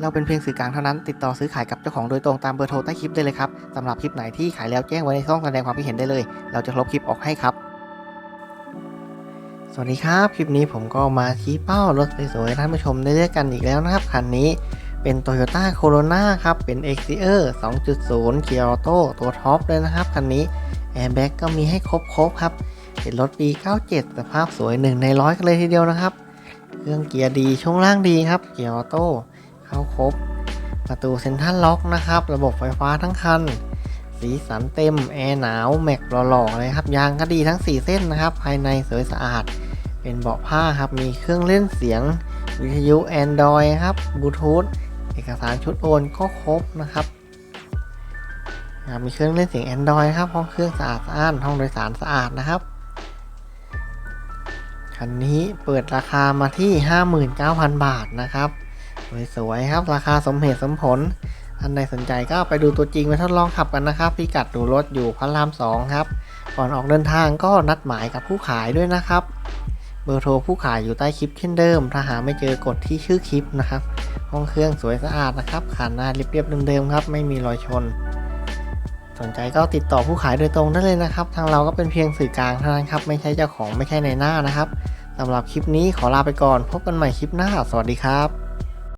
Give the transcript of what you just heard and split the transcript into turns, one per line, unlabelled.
เราเป็นเพียงสื่อกลางเท่านั้น ติดต่อซื้อขายกับเจ้าของโดยตรงตามเบอร์โทรใต้คลิปได้เลยครับสำหรับคลิปไหนที่ขายแล้วแจ้งไว้ในช่องแสดงความคิดเห็นได้เลย เราจะลบคลิปออกให้ครับ สวัสดีครับ คลิปนี้ผมก็มาชี้เป้ารถสวยๆท่านผู้ชมได้เลือกกันอีกแล้วนะครับ คันนี้เป็น Toyota Corona ครับ เป็น x e r 2.0 Kia Auto ตัวท็อปเลยนะครับ คันนี้ Airbag ก็มีให้ครบๆครับ เป็นรถปี 97 สภาพสวยหนึ่งในร้อยกันเลยทีเดียวนะครับ เครื่องเกียร์ดีช่วงล่างดีครับเกียร์ออโต้ เข้าครบ ประตูเซ็นทรัลล็อกนะครับ ระบบไฟฟ้าทั้งคัน สีสันเต็ม แอร์หนาว แม็กหล่อๆเลยครับ ยางก็ดีทั้ง 4 เส้นนะครับ ภายในสวยสะอาด เป็นเบาะผ้าครับ มีเครื่องเล่นเสียง วิทยุ Android ครับบลูทูธ เอกสารชุดโอนก็ครบนะครับมีเครื่องเล่นเสียง Android ครับ ห้องเครื่องสะอาดสะอ้าน ห้องโดยสารสะอาดนะครับคันนี้เปิดราคามาที่ 59,000 บาทนะครับ สวยๆครับ ราคาสมเหตุสมผลท่านใดสนใจก็ไปดูตัวจริงไปทดลองขับกันนะครับ พิกัดดูรถอยู่พระราม2ครับ ก่อนออกเดินทางก็นัดหมายกับผู้ขายด้วยนะครับ เบอร์โทรผู้ขายอยู่ใต้คลิปเช่นเดิม ถ้าหาไม่เจอกดที่ชื่อคลิปนะครับ ห้องเครื่องสวยสะอาดนะครับขาหน้าเรียบๆเดิมๆครับ ไม่มีรอยชน สนใจก็ติดต่อผู้ขายโดยตรงได้เลยนะครับ ทางเราก็เป็นเพียงสื่อกลางเท่านั้นครับ ไม่ใช่เจ้าของไม่ใช่ในหน้านะครับสำหรับคลิปนี้ขอลาไปก่อน พบกันใหม่คลิปหน้า สวัสดีครับ